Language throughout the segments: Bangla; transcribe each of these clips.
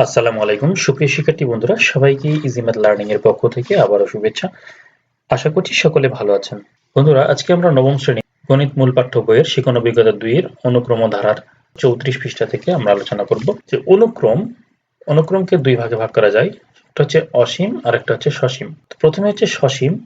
আসসালামু আলাইকুম। সুপ্রিয় শিক্ষার্থী বন্ধুরা, সবাইকে ইজি ম্যাথ লার্নিং এর পক্ষ থেকে আবারও শুভেচ্ছা। আশা করছি সকলে ভালো আছেন। বন্ধুরা, আজকে আমরা নবম শ্রেণি গণিত মূল পাঠ্য বইয়ের শিক্ষণ অভিজ্ঞতা দুইয়ের অনুক্রম ধারার চৌত্রিশ পৃষ্ঠা থেকে আমরা আলোচনা করব। যে অনুক্রম, অনুক্রমকে দুই ভাগে ভাগ করা যায়। একটা হচ্ছে অসীম আর একটা হচ্ছে সসীম। প্রথমে হচ্ছে সসীম।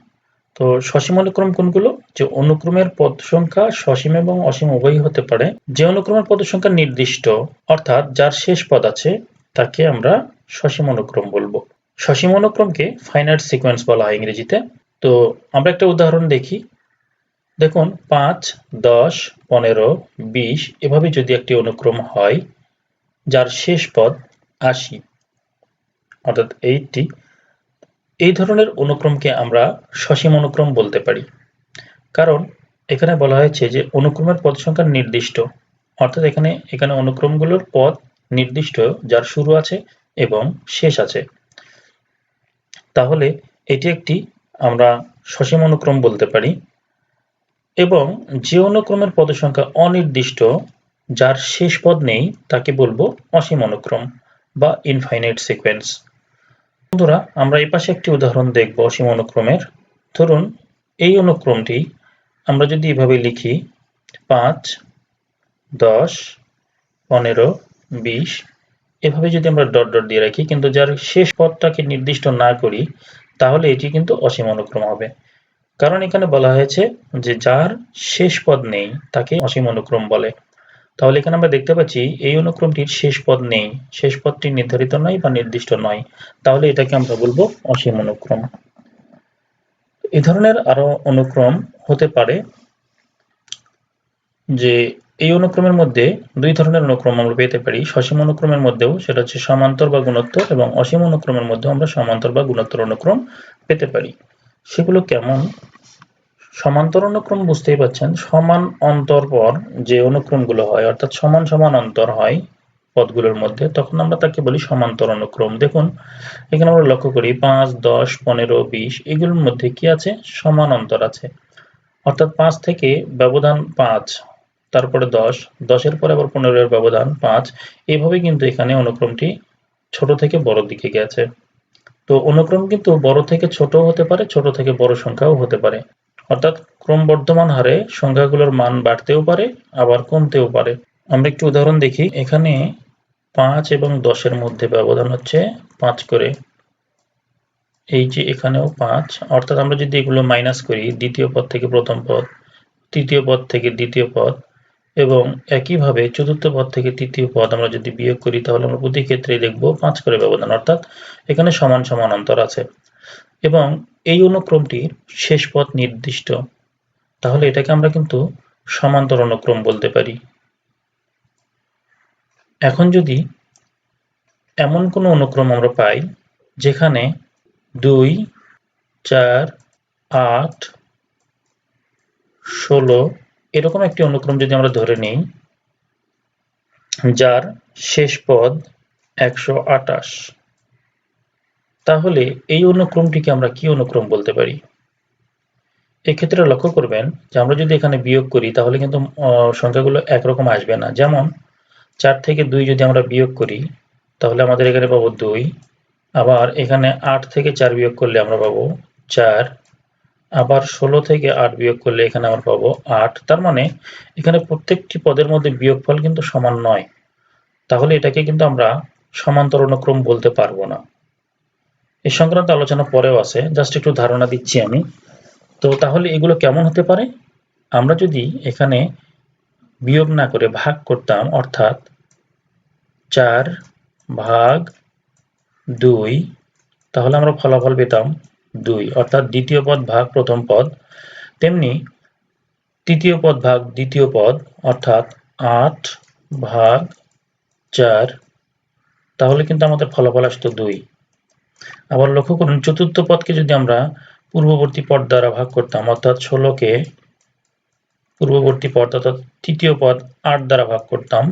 তো সসীম অনুক্রম কোনগুলো? যে অনুক্রমের পদ সংখ্যা সসীম এবং অসীম উভয়ই হতে পারে। যে অনুক্রমের পদ সংখ্যা নির্দিষ্ট, অর্থাৎ যার শেষ পদ আছে তাকে আমরা সসীম অনুক্রম বলব। সসীম অনুক্রমকে ফাইনাইট সিকোয়েন্স বলা হয় ইংরেজিতে। তো আমরা একটা উদাহরণ দেখি। দেখুন, পাঁচ, দশ, পনেরো, বিশ, এভাবে যদি একটি অনুক্রম হয়, যার শেষ পদ আশি, অর্থাৎ এইটটি এই ধরনের অনুক্রমকে আমরা সসীম অনুক্রম বলতে পারি। কারণ এখানে বলা হয়েছে যে অনুক্রমের পদ সংখ্যা নির্দিষ্ট, অর্থাৎ এখানে এখানে অনুক্রমগুলোর পদ নির্দিষ্ট, যার শুরু আছে এবং শেষ আছে। তাহলে এটি একটি আমরা সসীম অনুক্রম বলতে পারি এবং যে অনুক্রমের পদ সংখ্যা অনির্দিষ্ট, যার শেষ পদ নেই, তাকে বলব অসীম অনুক্রম বা ইনফাইনাইট সিকোয়েন্স বন্ধুরা, আমরা এই পাশে একটি উদাহরণ দেখব অসীম অনুক্রমের। ধরুন, এই অনুক্রমটি আমরা যদি এভাবে লিখি, পাঁচ, দশ, পনেরো বিশ। এভাবে যদি আমরা ডট ডট দিয়ে রাখি, কিন্তু যার শেষ পদটাকে নির্দিষ্ট না করি, তাহলে এটি কিন্তু অসীম অনুক্রম হবে। কারণ এখানে বলা হয়েছে যে যার শেষ পদ নেই, তাকে অসীম অনুক্রম বলে। তাহলে এখানে আমরা দেখতে পাচ্ছি, এই অনুক্রমটির শেষ পদ নেই, শেষ পদটি নির্ধারিত নয় বা নির্দিষ্ট নয়। তাহলে এটাকে আমরা বলব অসীম অনুক্রম। এ ধরনের আরও অনুক্রম হতে পারে যে এই অনুক্রমের মধ্যে দুই ধরনের অনুক্রম আমরা পেতে পারি। সসীম অনুক্রমের মধ্যেও সেটা হচ্ছে সমান্তর বা গুণোত্তর এবং অসীম অনুক্রমের মধ্যেও আমরা সমান্তর বা গুণোত্তর অনুক্রম পেতে পারি। সেগুলো কেমন? সমান্তর অনুক্রম বুঝতেই পাচ্ছেন, সমান অন্তর পর যে অনুক্রমগুলো হয়, অর্থাৎ সমান সমান অন্তর হয় পদগুলোর মধ্যে, তখন আমরা তাকে বলি সমান্তর অনুক্রম। দেখুন, এখানে আমরা লক্ষ্য করি পাঁচ, দশ, পনেরো, বিশ, এগুলোর মধ্যে কি আছে? সমান অন্তর আছে। অর্থাৎ পাঁচ থেকে ব্যবধান পাঁচ তারপরে দশ, দশের পরে আবার পনেরো এর ব্যবধান পাঁচ। এইভাবে কিন্তু এখানে অনুক্রমটি ছোট থেকে বড় দিকে গেছে। তো অনুক্রম কিন্তু বড় থেকে ছোট হতে পারে, ছোট থেকে বড় সংখ্যাও হতে পারে। অর্থাৎ ক্রমবর্ধমান হারে সংখ্যাগুলোর মান বাড়তেও পারে, আবার কমতেও পারে। আমরা একটু উদাহরণ দেখি। এখানে পাঁচ এবং দশের মধ্যে ব্যবধান হচ্ছে পাঁচ করে। এই যে এখানেও পাঁচ, অর্থাৎ আমরা যদি এগুলো মাইনাস করি, দ্বিতীয় পদ থেকে প্রথম পদ, তৃতীয় পদ থেকে দ্বিতীয় পদ এবং একইভাবে চতুর্থ পদ থেকে তৃতীয় পদ আমরা যদি বিয়োগ করি, তাহলে আমরা প্রতি ক্ষেত্রেই দেখব পাঁচ করে ব্যবধান, অর্থাৎ এখানে সমান সমান অন্তর আছে। এবং এই অনুক্রমটির শেষ পথ নির্দিষ্ট, তাহলে এটাকে আমরা কিন্তু সমান্তর অনুক্রম বলতে পারি। এখন যদি এমন কোনো অনুক্রম আমরা পাই, যেখানে দুই, চার, আট, ষোলো এরকম একটি অনুক্রম যদি আমরা ধরে নিই, যার শেষ পদ একশো আটাশ তাহলে এই অনুক্রমটিকে আমরা কি অনুক্রম বলতে পারি? এক্ষেত্রে লক্ষ্য করবেন যে আমরা যদি এখানে বিয়োগ করি, তাহলে কিন্তু সংখ্যাগুলো একরকম আসবে না। যেমন, চার থেকে দুই যদি আমরা বিয়োগ করি, তাহলে আমাদের এখানে পাবো দুই। আবার এখানে আট থেকে চার বিয়োগ করলে আমরা পাবো চার। আবার ষোলো থেকে আট বিয়োগ করলে এখানে আমরা পাবো আট। তার মানে এখানে প্রত্যেকটি পদের মধ্যে বিয়োগফল কিন্তু সমান নয়। তাহলে এটাকে কিন্তু আমরা সমান্তর অনুক্রম বলতে পারব না। এই সংক্রান্ত আলোচনা পরেও আছে। জাস্ট একটু ধারণা দিচ্ছি আমি। তো তাহলে এগুলো কেমন হতে পারে? আমরা যদি এখানে বিয়োগ না করে ভাগ করতাম, অর্থাৎ চার ভাগ দুই, তাহলে আমরা ফলাফল পেতাম দুই, অর্থাৎ দ্বিতীয় পদ ভাগ প্রথম পদ। তেমনি তৃতীয় পদ ভাগ দ্বিতীয় পদ, অর্থাৎ আট ভাগ চার, তাহলে কিন্তু আমাদের ফলাফল আসতো দুই। আবার লক্ষ্য করুন, চতুর্থ পদকে যদি আমরা পূর্ববর্তী পদ দ্বারা ভাগ করতাম, অর্থাৎ ষোলোকে পূর্ববর্তী পদ অর্থাৎ তৃতীয় পদ আট দ্বারা ভাগ করতাম,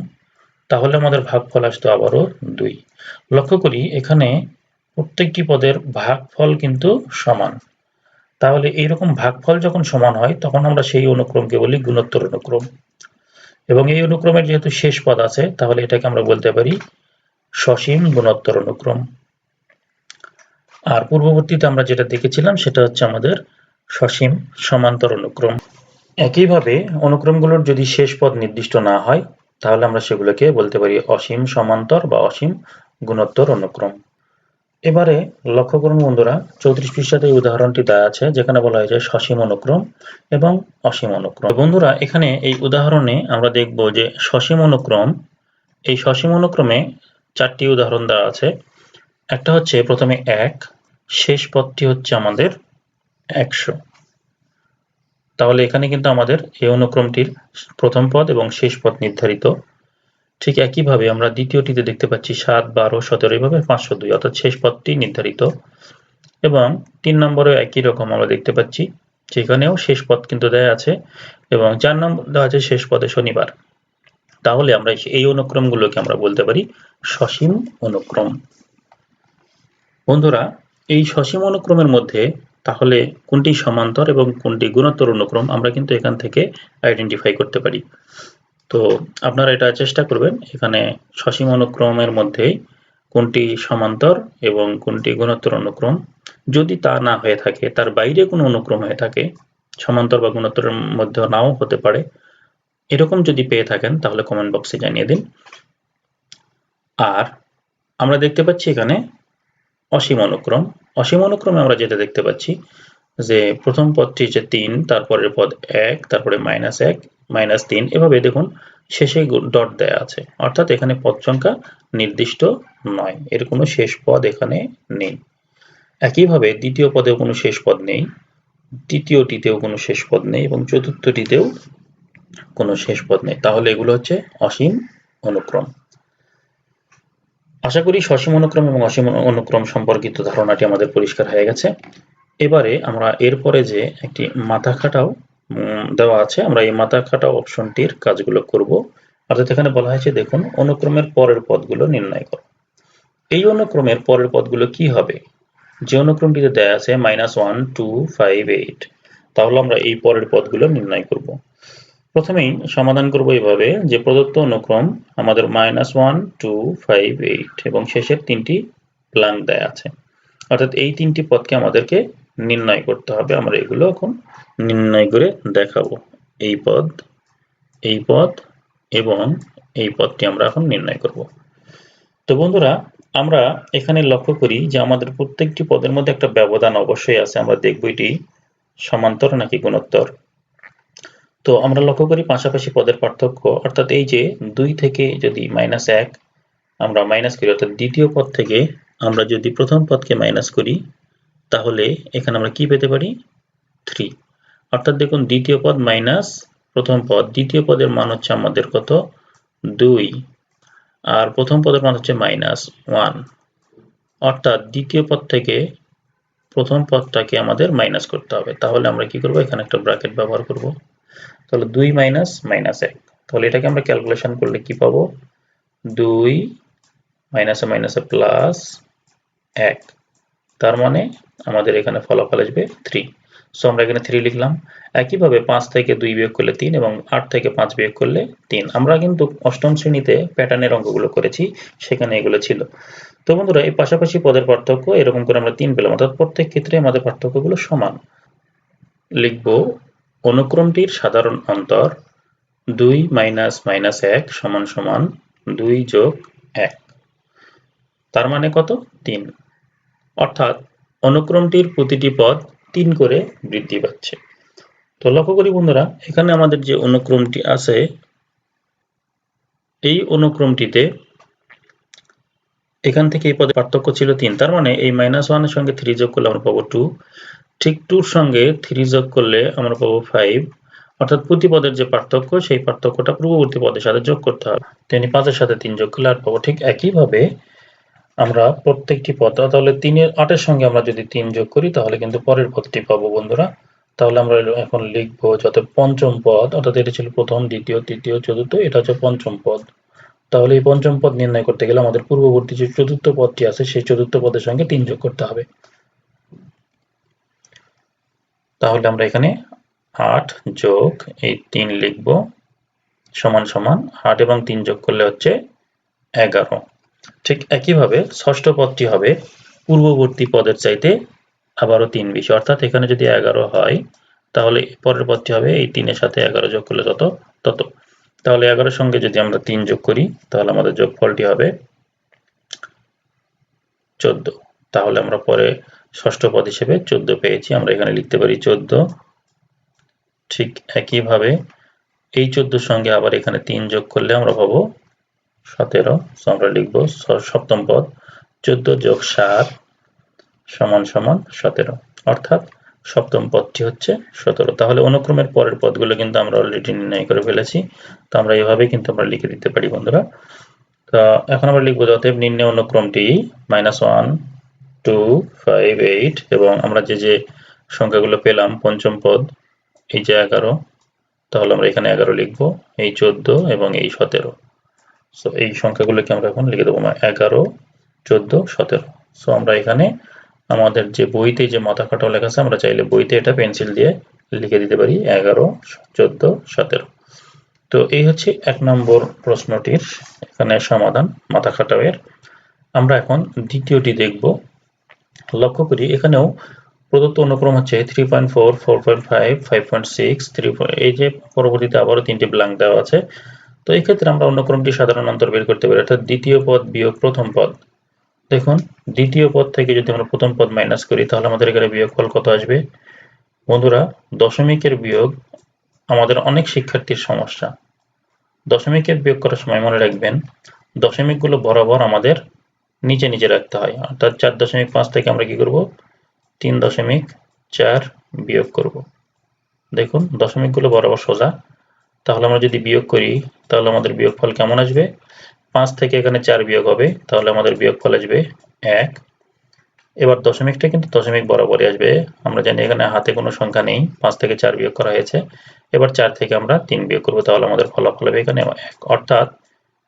তাহলে আমাদের ভাগফল আসতো আবারও দুই। লক্ষ্য করি, এখানে প্রত্যেকটি পদের ভাগফল কিন্তু সমান। তাহলে এইরকম ভাগফল যখন সমান হয়, তখন আমরা সেই অনুক্রমকে বলি গুণোত্তর অনুক্রম। এবং এই অনুক্রমের যেহেতু শেষ পদ আছে, তাহলে এটাকে আমরা বলতে পারি সসীম গুণোত্তর অনুক্রম। আর পূর্ববর্তীতে আমরা যেটা দেখেছিলাম, সেটা হচ্ছে আমাদের সসীম সমান্তর অনুক্রম। একইভাবে অনুক্রমগুলোর যদি শেষ পদ নির্দিষ্ট না হয়, তাহলে আমরা সেগুলোকে বলতে পারি অসীম সমান্তর বা অসীম গুণোত্তর অনুক্রম। এবারে লক্ষ্য করুন বন্ধুরা, চৌত্রিশ পৃষ্ঠাতে এই উদাহরণটি দেওয়া আছে, যেখানে বলা হয়েছে সসীম অনুক্রম এবং অসীম অনুক্রম। বন্ধুরা, এখানে এই উদাহরণে আমরা দেখব যে সসীম অনুক্রম, এই সসীম অনুক্রমে চারটি উদাহরণ দেওয়া আছে। একটা হচ্ছে প্রথমে এক, শেষ পদটি হচ্ছে আমাদের একশো। তাহলে এখানে কিন্তু আমাদের এই অনুক্রমটির প্রথম পদ এবং শেষ পদ নির্ধারিত। ঠিক একইভাবে আমরা দ্বিতীয়টিতে দেখতে পাচ্ছি সাত, বারো, সতেরো, এইভাবে পাঁচশো দুই, অর্থাৎ শেষ পদটি নির্ধারিত। এবং তিন নম্বরে একই রকম আমরা দেখতে পাচ্ছি, যেখানেও শেষ পদ কিন্তু দেয়া আছে এবং চার নম্বর দেওয়া আছে শেষ পদে শনিবার। তাহলে আমরা এই অনুক্রমগুলোকে আমরা বলতে পারি সসীম অনুক্রম। বন্ধুরা, এই সসীম অনুক্রমের মধ্যে তাহলে কোনটি সমান্তর এবং কোনটি গুণোত্তর অনুক্রম আমরা কিন্তু এখান থেকে আইডেন্টিফাই করতে পারি। তো আপনারা এটা চেষ্টা করবেন, এখানে সসীম অনুক্রমের মধ্যে কোনটি সমান্তর এবং কোনটি গুণোত্তর অনুক্রম। যদি তা না হয়ে থাকে, তার বাইরে কোনো অনুক্রম হয়ে থাকে, সমান্তর বা গুণোত্তরের মধ্যে নাও হতে পারে, এরকম যদি পেয়ে থাকেন, তাহলে কমেন্ট বক্সে জানিয়ে দিন। আর আমরা দেখতে পাচ্ছি এখানে অসীম অনুক্রম। অসীম অনুক্রমে আমরা যেটা দেখতে পাচ্ছি, যে প্রথম পদটি যে তিন, তারপরের পদ এক, তারপরে মাইনাস এক মাইনাস তিন। এভাবে দেখুন, শেষে ডট দেয়া আছে। অর্থাৎ এখানে পদ সংখ্যা নির্দিষ্ট নয়। এর কোনো শেষ পদ এখানে নেই। একইভাবে দ্বিতীয় পদেও কোনো শেষ পদ নেই। তৃতীয়টিতেও কোনো শেষ পদ নেই এবং চতুর্থটিতেও কোনো শেষ পদ নেই। তাহলে এগুলো হচ্ছে অসীম অনুক্রম। আশা করি সসীম অনুক্রম এবং অসীম অনুক্রম সম্পর্কিত ধারণাটি আমাদের পরিষ্কার হয়ে গেছে। এবারে আমরা এরপরে যে একটি মাথা খাটাও দেওয়া আছে। আমরা এই মাথা খাটা অপশনটির কাজগুলো করব। অর্থাৎ এখানে বলা হয়েছে, দেখুন, অনুক্রমের পরের পদগুলো নির্ণয় করো। এই অনুক্রমের পরের পদগুলো কি হবে? যে অনুক্রমটিতে দেয়া আছে minus one two five eight তাহলে আমরা এই পরের পদগুলো নির্ণয় করব। প্রথমেই সমাধান করব এইভাবে যে প্রদত্ত অনুক্রম আমাদের minus one two five eight এবং শেষের তিনটি প্লাং দেয়া আছে। অর্থাৎ এই তিনটি পদকে আমাদেরকে নির্ণয় করতে হবে। আমরা এগুলো এখন নির্ণয় করে দেখাবো। এই পদ এই পদ এবং এই পদটি আমরা এখন নির্ণয় করব। তো বন্ধুরা, আমরা এখানে লক্ষ্য করি যে আমাদের প্রত্যেকটি পদের মধ্যে একটা ব্যবধান অবশ্যই আছে। আমরা দেখব এটি সমান্তর নাকি গুণোত্তর। তো আমরা লক্ষ্য করি পাশাপাশি পদের পার্থক্য। অর্থাৎ এই যে দুই থেকে যদি মাইনাস এক, আমরা মাইনাস করি, অর্থাৎ দ্বিতীয় পদ থেকে আমরা যদি প্রথম পদকে মাইনাস করি তাহলে এখানে আমরা কি পেতে পারি? থ্রি অর্থাৎ দেখুন, দ্বিতীয় পদ মাইনাস প্রথম পদ। দ্বিতীয় পদের মান হচ্ছে আমাদের কত? দুই। আর প্রথম পদের মান হচ্ছে মাইনাস ওয়ান অর্থাৎ দ্বিতীয় পদ থেকে প্রথম পদটাকে আমাদের মাইনাস করতে হবে। তাহলে আমরা কি করব? এখানে একটা ব্র্যাকেট ব্যবহার করব। তাহলে দুই মাইনাস মাইনাস এক। তাহলে এটাকে আমরা ক্যালকুলেশন করলে কি পাবো? দুই মাইনাসে মাইনাসে প্লাস এক। তার মানে আমাদের এখানে ফলাফল আসবে থ্রি সো আমরা এখানে থ্রি লিখলাম। একইভাবে পাঁচ থেকে দুই বিয়োগ করলে তিন এবং আট থেকে পাঁচ বিয়োগ করলে তিন। আমরা কিন্তু অষ্টম শ্রেণীতে প্যাটার্নের অঙ্কগুলো করেছি, সেখানে এগুলো ছিল। তো বন্ধুরা, এই পাশাপাশি পদের পার্থক্য, এরকম করে আমরা তিন পেলাম। অর্থাৎ প্রত্যেক ক্ষেত্রে আমাদের পার্থক্যগুলো সমান। লিখব, অনুক্রমটির সাধারণ অন্তর দুই মাইনাস মাইনাস এক সমান সমান দুই যোগ এক। তার মানে কত? তিন। অর্থাৎ অনুক্রমটির প্রতিটি পদ তিন করে বৃদ্ধি পাচ্ছে। তো লক্ষ্য করি বন্ধুরা, এখানে আমাদের যে অনুক্রমটি আছে, এই অনুক্রমটিতে এখান থেকে এই পদের পার্থক্য ছিল তিন। তার মানে এই মাইনাস ওয়ানের সঙ্গে থ্রি যোগ করলে আমরা পাবো টু ঠিক টুর সঙ্গে থ্রি যোগ করলে আমরা পাবো ফাইভ অর্থাৎ প্রতি পদের যে পার্থক্য, সেই পার্থক্যটা পূর্ববর্তী পদের সাথে যোগ করতে হবে। তিনি পাঁচের সাথে তিন যোগ করলে আর পাবো ঠিক একইভাবে আমরা প্রত্যেকটি পদ, তাহলে তিনের আটের সঙ্গে আমরা যদি তিন যোগ করি, তাহলে কিন্তু পরের পদটি পাবো বন্ধুরা। তাহলে আমরা এখন লিখব যাতে পঞ্চম পদ, অর্থাৎ এটা ছিল প্রথম, দ্বিতীয়, তৃতীয়, চতুর্থ, এটা হচ্ছে পঞ্চম পদ। তাহলে এই পঞ্চম পদ নির্ণয় করতে গেলে আমাদের পূর্ববর্তী যে চতুর্থ পদটি আছে, সেই চতুর্থ পদের সঙ্গে তিন যোগ করতে হবে। তাহলে আমরা এখানে আট যোগ এই তিন লিখব, সমান সমান আট এবং তিন যোগ করলে হচ্ছে এগারো। ঠিক একইভাবে ষষ্ঠ পদটি হবে পূর্ববর্তী পদের চাইতে আবারও তিন বেশি। অর্থাৎ এখানে যদি এগারো হয়, তাহলে পরের পদটি হবে এই তিনের সাথে এগারো যোগ করলে যত? তত। তাহলে এগারোর সঙ্গে যদি আমরা তিন যোগ করি, তাহলে আমাদের যোগফলটি হবে চোদ্দ। তাহলে আমরা পরে ষষ্ঠ পদ হিসেবে চোদ্দ পেয়েছি। আমরা এখানে লিখতে পারি চোদ্দ। ঠিক একইভাবে এই চোদ্দোর সঙ্গে আবার এখানে তিন যোগ করলে আমরা পাবো সতেরো আমরা লিখব সপ্তম পদ, চোদ্দ যোগ সাত সমান সমান সতেরো। অর্থাৎ সপ্তম পদটি হচ্ছে সতেরো। তাহলে অনুক্রমের পরের পদগুলো কিন্তু আমরা অলরেডি নির্ণয় করে ফেলেছি। তো আমরা এভাবে কিন্তু আমরা লিখে দিতে পারি, বন্ধুরা। তো এখন আমরা লিখব, অতএব নির্ণয় অনুক্রমটি minus one two five eight এবং আমরা যে যে সংখ্যাগুলো পেলাম, পঞ্চম পদ, এই যে এগারো, তাহলে আমরা এখানে এগারো লিখব, এই চোদ্দ এবং এই সতেরো। সো এই সংখ্যাগুলোকে আমরা এখন লিখে দেবো এগারো, চোদ্দ, সতেরো। সো আমরা এখানে আমাদের যে বইতে যে মাথা কাটাও লেখা আছে, আমরা চাইলে বইতে এটা পেন্সিল দিয়ে লিখে দিতে পারি, এগারো, চোদ্দ, সতেরো। তো, এই হচ্ছে এক নম্বর প্রশ্নটির এখানে সমাধান মাথা খাটাওয়ের আমরা এখন দ্বিতীয়টি দেখব। লক্ষ্য করি, এখানেও প্রদত্ত অনুক্রম হচ্ছে three point four four point five five point six three এই যে পরবর্তীতে আবারও তিনটি ব্ল্যাঙ্ক দেওয়া আছে তো এই ক্ষেত্রে আমরা অনুক্রমটি সাধারণ অন্তর বের করতে পারি, অর্থাৎ দ্বিতীয় পদ বিয়োগ প্রথম পদ। দেখুন, দ্বিতীয় পদ থেকে যদি আমরা প্রথম পদ মাইনাস করি, তাহলে আমাদের এখানে বিয়োগফল কত আসবে? বন্ধুরা, দশমিকের বিয়োগ আমাদের অনেক শিক্ষার্থীর সমস্যা। দশমিকের বিয়োগ করার সময় মনে রাখবেন, দশমিকগুলো বরাবর আমাদের নিচে নিচে রাখতে হয়। অর্থাৎ চার দশমিক পাঁচ থেকে আমরা কি করব? তিন দশমিক চার বিয়োগ করব। দেখুন, দশমিকগুলো বরাবর সোজা। তাহলে আমরা যদি বিয়োগ করি, তাহলে আমাদের বিয়োগফল কেমন আসবে? পাঁচ থেকে এখানে চার বিয়োগ হবে, তাহলে আমাদের বিয়োগফল আসবে এক। এবার দশমিকটা কিন্তু দশমিক বরাবরই আসবে। আমরা জানি এখানে হাতে কোনো সংখ্যা নেই, পাঁচ থেকে চার বিয়োগ করা হয়েছে। এবার চার থেকে আমরা তিন বিয়োগ করব, তাহলে আমাদের ফলাফল হবে এখানে এক। অর্থাৎ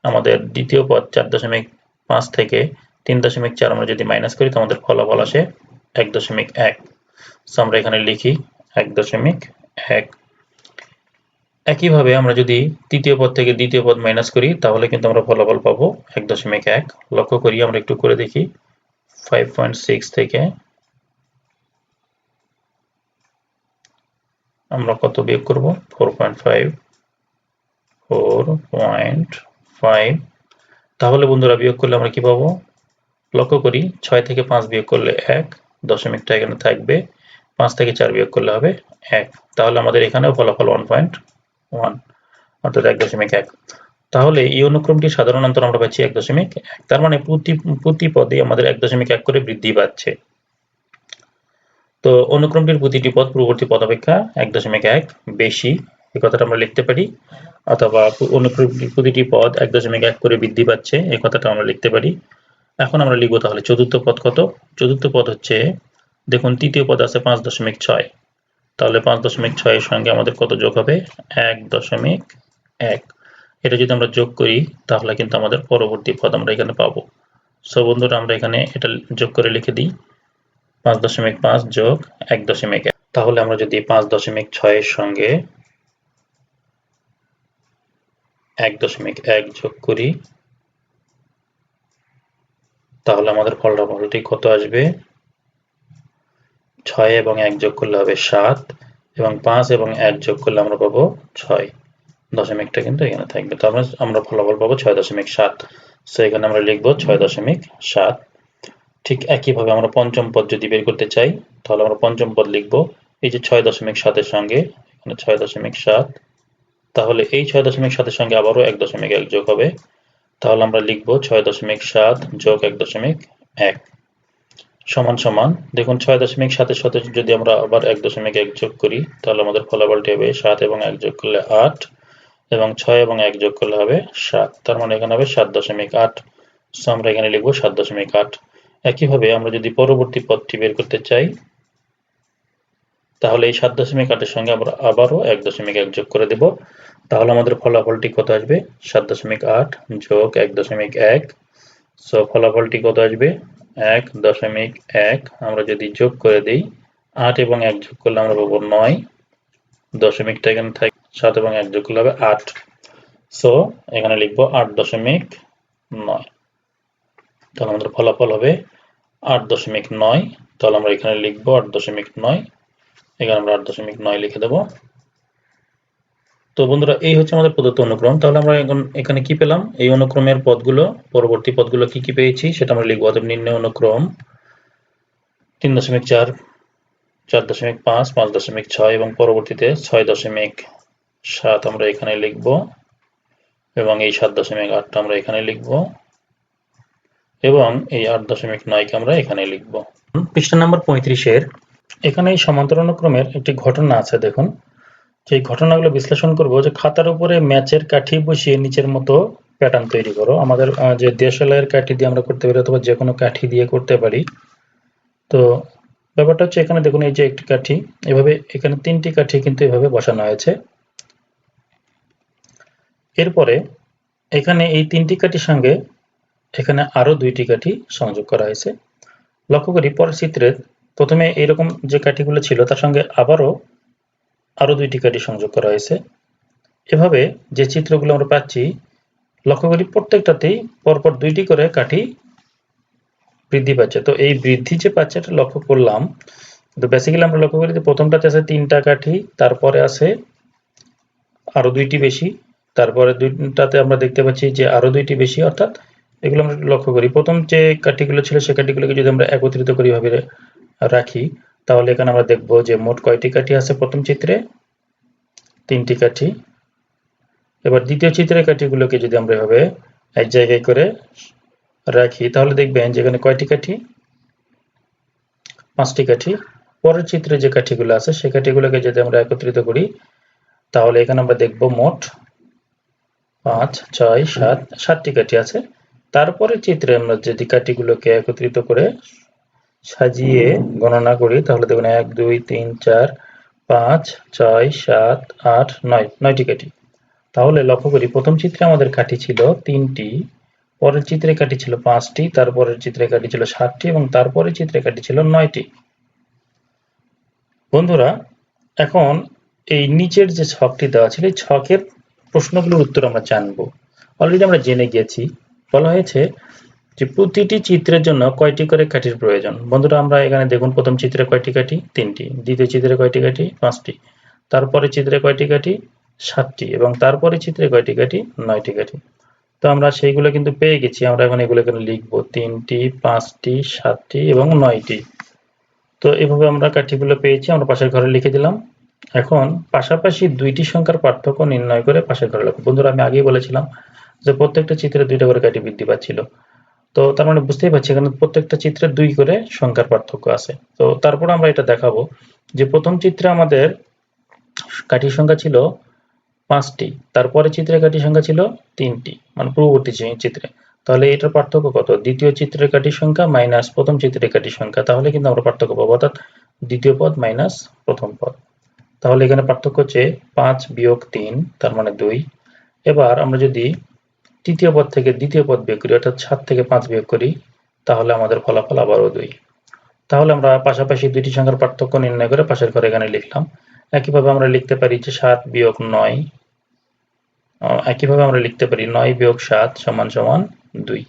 আমাদের দ্বিতীয় পদ চার দশমিক পাঁচ থেকে তিন দশমিক চার আমরা যদি মাইনাস করি, তো আমাদের ফলাফল আসে এক দশমিক এক। সো আমরা এখানে লিখি এক দশমিক এক। একইভাবে আমরা যদি তৃতীয় পদ থেকে দ্বিতীয় পদ মাইনাস করি, তাহলে কিন্তু আমরা ফলাফল পাবো এক দশমিক এক। লক্ষ্য করি, আমরা একটু করে দেখি। ফাইভ পয়েন্ট সিক্স থেকে আমরা কত বিয়োগ করব? Four point five four point five তাহলে বন্ধুরা বিয়োগ করলে আমরা কি পাবো? লক্ষ্য করি, ছয় থেকে পাঁচ বিয়োগ করলে এক, দশমিকটা এখানে থাকবে। পাঁচ থেকে চার বিয়োগ করলে হবে এক। তাহলে আমাদের এখানেও ফলাফল ওয়ান পয়েন্ট ওয়ান, অর্থাৎ এক দশমিক এক। তাহলে এই অনুক্রমটি সাধারণ অন্তর আমরা পাচ্ছি এক দশমিক এক। তার মানে প্রতি প্রতি পদে আমাদের এক দশমিক এক করে বৃদ্ধি পাচ্ছে। তো অনুক্রমটির প্রতিটি পদ পূর্ববর্তী পদ অপেক্ষা এক দশমিক এক বেশি, এই কথাটা আমরা লিখতে পারি। অথবা অনুক্রমটির প্রতিটি পদ এক দশমিক এক করে বৃদ্ধি পাচ্ছে, এই কথাটা আমরা লিখতে পারি। এখন আমরা লিখব তাহলে চতুর্থ পদ কত? চতুর্থ পদ হচ্ছে, দেখুন, তৃতীয় পদ আছে পাঁচ দশমিক ছয়। তাহলে পাঁচ দশমিক ছয়ের সঙ্গে আমাদের কত যোগ হবে? এক দশমিক এক। এটা যদি আমরা যোগ করি, তাহলে কিন্তু আমাদের পরবর্তী পদ আমরা এখানে পাবো। সো বন্ধুরা, আমরা এখানে এটা যোগ করে লিখে দিই। পাঁচ দশমিক পাঁচ যোগ এক দশমিক এক। তাহলে আমরা যদি পাঁচ দশমিক ছয়ের সঙ্গে এক দশমিক এক যোগ করি, তাহলে আমাদের ফলাফলটি কত আসবে? ছয় এবং এক যোগ করলে হবে সাত এবং পাঁচ এবং এক যোগ করলে আমরা পাবো ছয়। দশমিকটা কিন্তু এখানে থাকবে। তারপরে আমরা ফলাফল পাবো ছয় দশমিক সাত। সো এখানে আমরা লিখব ছয় দশমিক সাত। ঠিক একইভাবে আমরা পঞ্চম পদ যদি বের করতে চাই, তাহলে আমরা পঞ্চম পদ লিখব। এই যে ছয় দশমিক সাতের সঙ্গে, এখানে ছয় দশমিক সাত। তাহলে এই ছয় দশমিক সাতের সঙ্গে আবারও এক দশমিক এক যোগ হবে। তাহলে আমরা লিখব ছয় দশমিক সাত যোগ এক দশমিক এক। সমান সমান। দেখুন, ছয় দশমিক সাতের সাথে যদি আমরা আবার এক দশমিক এক যোগ করি, তাহলে আমাদের ফলাফলটি হবে সাত এবং এক যোগ করলে আট, এবং ছয় এবং এক যোগ করলে হবে সাত। তার মানে এখানে হবে সাত দশমিক আট। সো আমরা এখানে লিখব সাত দশমিক আট। একইভাবে আমরা যদি পরবর্তী পদটি বের করতে চাই, তাহলে এই সাত দশমিক আটের সঙ্গে আমরা আবারও এক দশমিক এক যোগ করে দেব। তাহলে আমাদের ফলাফলটি কত আসবে? সাত দশমিক আট যোগ এক দশমিক এক। সো ফলাফলটি কত আসবে? এক দশমিক এক আমরা যদি যোগ করে দিই, আট এবং এক যোগ করলে আমরা পাবো নয়। দশমিকটা এখানে থাকে, সাত এবং এক যোগ করলে হবে আট। সো এখানে লিখব আট দশমিক নয়। তাহলে আমাদের ফলাফল হবে আট দশমিক নয়। তাহলে আমরা এখানে লিখব আট দশমিক নয়। এখানে আমরা আট দশমিক নয় লিখে দেবো। তো বন্ধুরা, এই হচ্ছে আমাদের প্রদত্ত অনুক্রম। তাহলে আমরা এখন এখানে কি পেলাম? এই অনুক্রমের পদগুলো, পরবর্তী পদগুলো কি কি পেয়েছি সেটা আমরা লিখব। অতএব নির্ণয় অনুক্রম তিন দশমিক চার চার দশমিক পাঁচ পাঁচ দশমিক ছয় এবং পরবর্তীতে ছয় দশমিক সাত আমরা এখানে লিখব এবং এই সাত দশমিক আটটা আমরা এখানে লিখব এবং এই আট দশমিক নয়কে আমরা এখানে লিখব। পৃষ্ঠা নম্বর পঁয়ত্রিশের এখানে এই সমান্তর অনুক্রমের একটি ঘটনা আছে, দেখুন। সেই ঘটনাগুলো বিশ্লেষণ করব যে খাতার উপরে ম্যাচের কাঠি বসিয়ে নিচের মতো প্যাটার্ন তৈরি করো। আমাদের যে দেশালয়ের কাঠি দিয়ে আমরা করতে পারি অথবা যে কোনো কাঠি দিয়ে করতে পারি। তো ব্যাপারটা হচ্ছে এখানে দেখুন, এই যে একটি কাঠি, এভাবে এখানে তিনটি কাঠি কিন্তু এভাবে বসানো হয়েছে। এরপরে এখানে এই তিনটি কাঠির সঙ্গে এখানে আরও দুইটি কাঠি সংযোগ করা হয়েছে। লক্ষ্য করি, পরের চিত্রে প্রথমে এরকম যে কাঠিগুলো ছিল, তার সঙ্গে আবারও আরও দুইটি কাঠি সংযোগ করা হয়েছে। এভাবে যে চিত্রগুলো আমরা পাচ্ছি, লক্ষ্য করি প্রত্যেকটাতেই পরপর দুইটি করে কাঠি বৃদ্ধি পাচ্ছে। তো এই বৃদ্ধি যে পাচ্ছে এটা লক্ষ্য করলাম। তো বেসিক্যালি আমরা লক্ষ্য করি যে প্রথমটাতে আছে তিনটা কাঠি, তারপরে আছে আরও দুইটি বেশি, তারপরে দুইটাতে আমরা দেখতে পাচ্ছি যে আরও দুইটি বেশি, অর্থাৎ এগুলো আমরা লক্ষ্য করি। প্রথম যে কাঠিগুলো ছিল, সে কাঠিগুলোকে যদি আমরা একত্রিত করি ভাবে রাখি তাহলে এখানে আমরা দেখব যে মোট কয়টি কাঠি আছে প্রথম চিত্রে? তিনটি কাঠি। এবার দ্বিতীয় চিত্রের কাঠিগুলোকে যদি আমরা এভাবে এক জায়গায় করে রাখি, তাহলে দেখবেন যে এখানে কয়টি কাঠি? পাঁচটি কাঠি। পরের চিত্রে যে কাঠিগুলো আছে সেই কাঠিগুলোকে যদি আমরা একত্রিত করি, তাহলে এখানে আমরা দেখব মোট পাঁচ, ছয়, সাত, সাতটি কাঠি আছে। তারপরে চিত্রে আমরা যদি কাঠিগুলোকে একত্রিত করে সাজিয়ে গণনা করি, তাহলে দেখুন এক, দুই, তিন, চার, পাঁচ, ছয়, সাত, আট, নয়, নয়টি কাঠি। তাহলে লক্ষ্য করি, প্রথম চিত্রে আমাদের কাঠি ছিল তিনটি, পরের চিত্রে কাঠি ছিল পাঁচটি, তারপরের চিত্রে কাঠি ছিল সাতটি এবং তারপরের চিত্রে কাঠি ছিল নয়টি। বন্ধুরা, এখন এই নিচের যে ছকটি দেওয়া ছিল, এই ছকের প্রশ্নগুলোর উত্তর আমরা জানব। অলরেডি আমরা জেনে গেছি। বলা হয়েছে যে প্রতিটি চিত্রের জন্য কয়টি করে কাঠির প্রয়োজন? বন্ধুরা, আমরা এখানে দেখুন প্রথম চিত্রে কয়টি কাঠি? তিনটি। দ্বিতীয় চিত্রে কয়টি কাঠি? পাঁচটি। তারপরে চিত্রে কয়টি কাঠি? সাতটি। এবং তারপরে চিত্রে কয়টি কাঠি? নয়টি কাঠি। তো আমরা সেইগুলো কিন্তু পেয়ে গেছি। আমরা এখন এগুলো এখানে লিখব। তিনটি, পাঁচটি, সাতটি এবং নয়টি। তো এভাবে আমরা কাঠিগুলো পেয়েছি। আমরা পাশের ঘরে লিখে দিলাম। এখন পাশাপাশি দুইটি সংখ্যার পার্থক্য নির্ণয় করে পাশের ঘরে লিখব। বন্ধুরা, আমি আগেই বলেছিলাম যে প্রত্যেকটা চিত্রে দুইটা করে কাঠি বৃদ্ধি পাচ্ছিল। তো তার মানে বুঝতেই পারছি এখানে প্রত্যেকটা চিত্রে দুই করে সংখ্যার পার্থক্য আছে। তো তারপর আমরা এটা দেখাবো যে প্রথম চিত্রে আমাদের কাঠির সংখ্যা ছিল পাঁচটি তারপরে চিত্রে কাঠির সংখ্যা ছিল তিনটি মানে পূর্ববর্তী চিত্রে। তাহলে এটার পার্থক্য কত? দ্বিতীয় চিত্রের কাঠির সংখ্যা মাইনাস প্রথম চিত্রের কাঠির সংখ্যা, তাহলে কিন্তু আমরা পার্থক্য পাবো, অর্থাৎ দ্বিতীয় পদ মাইনাস প্রথম পদ। তাহলে এখানে পার্থক্য হচ্ছে পাঁচ বিয়োগ তিন, তার মানে দুই। এবার আমরা যদি তৃতীয় পদ থেকে দ্বিতীয় পদ বিয়োগ করি, অর্থাৎ সাত থেকে পাঁচ বিয়োগ করি, তাহলে আমাদের ফলাফল আবারও দুই। তাহলে আমরা পাশাপাশি দুইটি সংখ্যার পার্থক্য নির্ণয় করে পাশের ঘরে এখানে লিখলাম। একইভাবে আমরা লিখতে পারি যে সাত বিয়োগ নয় একইভাবে আমরা লিখতে পারি নয় বিয়োগ সাত সমান সমান দুই।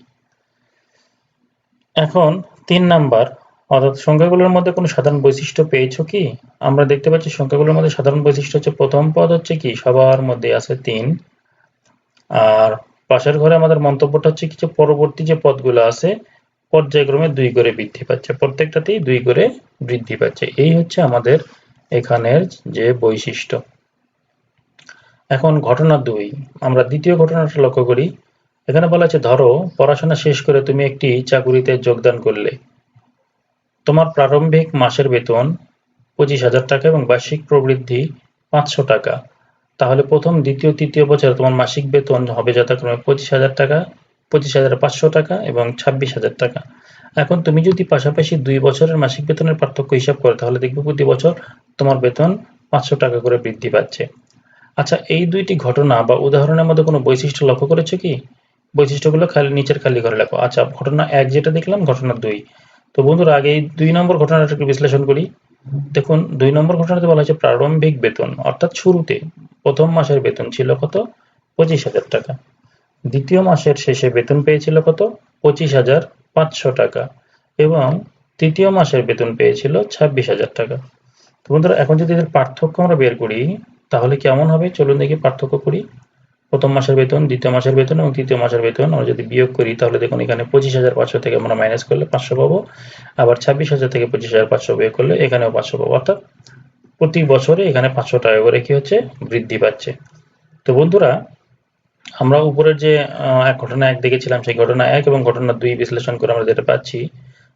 এখন তিন নাম্বার, অর্থাৎ সংখ্যাগুলোর মধ্যে কোনো সাধারণ বৈশিষ্ট্য পেয়েছ কি? আমরা দেখতে পাচ্ছি সংখ্যাগুলোর মধ্যে সাধারণ বৈশিষ্ট্য হচ্ছে প্রথম পদ হচ্ছে কি? সবার মধ্যে আছে তিন, আর পাশের ঘরে আমাদের মন্তব্যটা হচ্ছে কি, যে পরবর্তী যে পদগুলো আছে, পর্যায়ক্রমে দুই করে বৃদ্ধি পাচ্ছে। প্রত্যেকটাতেই দুই করে বৃদ্ধি পাচ্ছে। এই হচ্ছে আমাদের এখানের যে বৈশিষ্ট্য। এখন ঘটনা দুই। আমরা দ্বিতীয় ঘটনাটা লক্ষ্য করি। এখানে বলা আছে, ধরো, পড়াশোনা শেষ করে তুমি একটি চাকুরিতে যোগদান করলে। তোমার প্রারম্ভিক মাসের বেতন পঁচিশ হাজার টাকা এবং বার্ষিক প্রবৃদ্ধি পাঁচশো টাকা। তাহলে প্রথম, দ্বিতীয়, তৃতীয় বছরে তোমার মাসিক বেতন হবে যথাক্রমে পঁচিশ হাজার টাকা, পঁচিশ হাজার পাঁচশো টাকা এবং ছাব্বিশ হাজার টাকা। এখন তুমি যদি পাশাপাশি দুই বছরের মাসিক বেতনের পার্থক্য হিসাব করো, তাহলে দেখবে প্রতি বছর তোমার বেতন পাঁচশো টাকা করে বৃদ্ধি পাচ্ছে। আচ্ছা এই দুইটি ঘটনা বা উদাহরণের মধ্যে কোনো বৈশিষ্ট্য লক্ষ্য করেছ কি? বৈশিষ্ট্যগুলো খালি, নিচের খালি ঘরে লেখো। আচ্ছা ঘটনা এক যেটা দেখলাম, ঘটনা দুই। তো বন্ধুরা, আগে এই দুই নম্বর ঘটনাটা একটু বিশ্লেষণ করি। দেখুন, দুই নম্বর ঘটনাতে বলা হয়েছে প্রারম্ভিক বেতন, অর্থাৎ শুরুতে প্রথম মাসের বেতন ছিল কত? পঁচিশ হাজার টাকা। দ্বিতীয় মাসের শেষে বেতন পেয়েছিল কত? পঁচিশ হাজার পাঁচশো টাকা। এবং তৃতীয় মাসের বেতন পেয়েছিল ছাব্বিশ হাজার টাকা। তো বন্ধুরা, এখন যদি এদের পার্থক্য আমরা বের করি, তাহলে কেমন হবে? চলুন দেখি পার্থক্য করি। প্রথম মাসের বেতন, দ্বিতীয় মাসের বেতন এবং তৃতীয় মাসের বেতন আমরা যদি বিয়োগ করি, তাহলে দেখুন এখানে পঁচিশ হাজার পাঁচশো থেকে আমরা মাইনাস করলে পাঁচশো পাবো। আবার ছাব্বিশ হাজার থেকে পঁচিশ হাজার পাঁচশো বিয়োগ করলে এখানেও পাঁচশো পাবো। অর্থাৎ প্রতি বছরে এখানে পাঁচশো টাকা করে কি হচ্ছে? বৃদ্ধি পাচ্ছে। তো বন্ধুরা, আমরা উপরের যে ঘটনা এক দেখেছিলাম, সেই ঘটনা এক এবং ঘটনা দুই বিশ্লেষণ করে আমরা যেটা পাচ্ছি,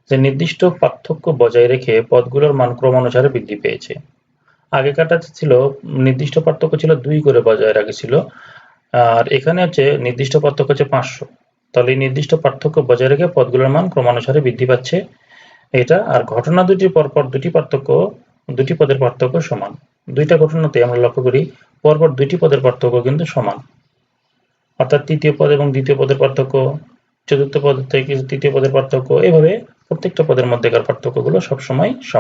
যে নির্দিষ্ট পার্থক্য বজায় রেখে পদগুলোর মান ক্রমানুসারে বৃদ্ধি পেয়েছে। আগেকারটা ছিল, নির্দিষ্ট পার্থক্য ছিল দুই করে বজায় রাখেছিল আর এখানে হচ্ছে নির্দিষ্ট পার্থক্য হচ্ছে পাঁচশো। তাহলে এই নির্দিষ্ট পার্থক্য বজায় রেখে পদগুলোর মান ক্রমানুসারে বৃদ্ধি পাচ্ছে। এটা আর ঘটনা দুটির পরপর দুটি পার্থক্য, দুটি পদের পার্থক্য সমান। দুইটা ঘটনাতে আমরা লক্ষ্য করি, পরপর দুটি পদের পার্থক্য কিন্তু সমান। অর্থাৎ তৃতীয় পদ এবং দ্বিতীয় পদের পার্থক্য, চতুর্থ পদ থেকে তৃতীয় পদের পার্থক্য, এভাবে প্রত্যেকটা পদের মধ্যেকার পার্থক্যগুলো সবসময় সমান।